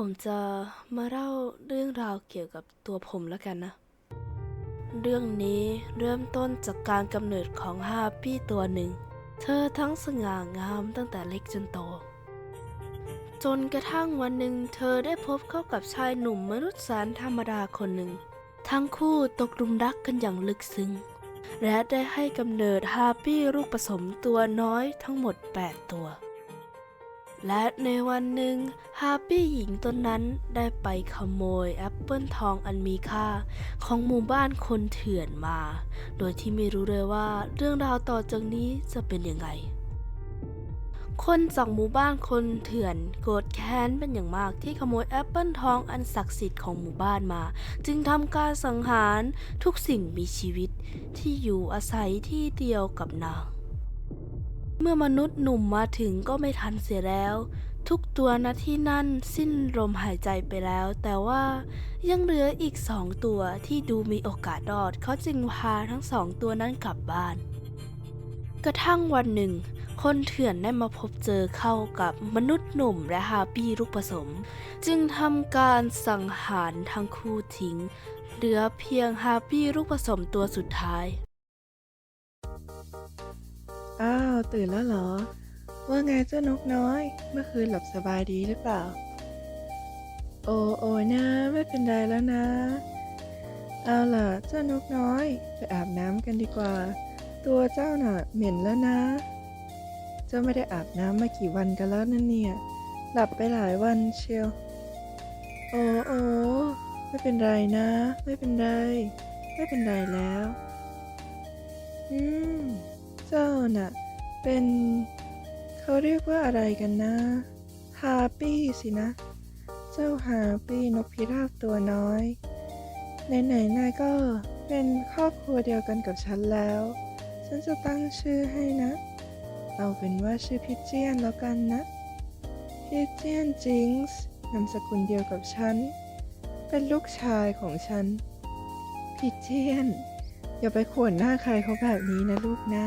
ผมจะมาเล่าเรื่องราวเกี่ยวกับตัวผมแล้วกันนะ เรื่องนี้เริ่มต้นจากการกำเนิดของฮาร์ปี้ตัวหนึ่ง เธอทั้งสง่างามตั้งแต่เล็กจนโต จนกระทั่งวันหนึ่งเธอได้พบเข้ากับชายหนุ่มมนุษย์แสนธรรมดาคนหนึ่ง ทั้งคู่ตกหลุมรักกันอย่างลึกซึ้ง และได้ให้กำเนิดฮาร์ปี้ลูกผสมตัวน้อยทั้งหมด 8 ตัว และในวันหนึ่งฮาปี้หญิงตนนั้นได้ไปขโมยแอปเปิลทองอันมีค่า ของหมู่บ้านคนเถื่อนมา โดยที่ไม่รู้เลยว่าเรื่องราวต่อจากนี้จะเป็นยังไง คนจากหมู่บ้านคนเถื่อนโกรธแค้นเป็นอย่างมากที่ขโมยแอปเปิลทองอันศักดิ์สิทธิ์ของหมู่บ้านมา จึงทำการสังหารทุกสิ่งมีชีวิตที่อยู่อาศัยที่เดียวกับนาง เมื่อมนุษย์หนุ่มมาถึงก็ไม่ทันเสียแล้ว ทุกตัวณที่นั่นสิ้นลมหายใจไปแล้ว แต่ว่ายังเหลืออีกสองตัวที่ดูมีโอกาสรอด เขาจึงพาทั้งสองตัวนั้นกลับบ้าน กระทั่งวันหนึ่ง คนเถื่อนได้มาพบเจอเข้ากับมนุษย์หนุ่มและฮาปี้ลูกผสม จึงทำการสังหารทั้งคู่ทิ้ง เหลือเพียงฮาปี้ลูกผสมตัวสุดท้าย อ้าว ตื่นแล้วเหรอ ว่าไงเจ้านกน้อย เมื่อคืนหลับสบายดีหรือเปล่า โอ้โอ้นะไม่เป็นไรแล้วนะ เอาล่ะ เจ้านกน้อย ไปอาบน้ำกันดีกว่า ตัวเจ้าน่ะ เหม็นแล้วนะ เจ้าไม่ได้อาบน้ำมากี่วันกันแล้วนั่นเนี่ย หลับไปหลายวันเชียว โอ้โอ้ไม่เป็นไรนะ ไม่เป็นไร ไม่เป็นไรแล้ว น่ะ เป็น เขาเรียกว่าอะไรกันนะฮาปี้สินะ เจ้าฮาปี้นกพิราบตัวน้อย ไหนๆนายก็เป็นครอบครัวเดียวกันกับฉันแล้ว ฉันจะตั้งชื่อให้นะ เอาเป็นว่าชื่อพิเจียนแล้วกันนะ พิเจียนจิงส์นามสกุลเดียวกับฉัน เป็นลูกชายของฉัน พิเจียน อย่าไปขวนหน้าใครเขาแบบนี้นะลูกนะ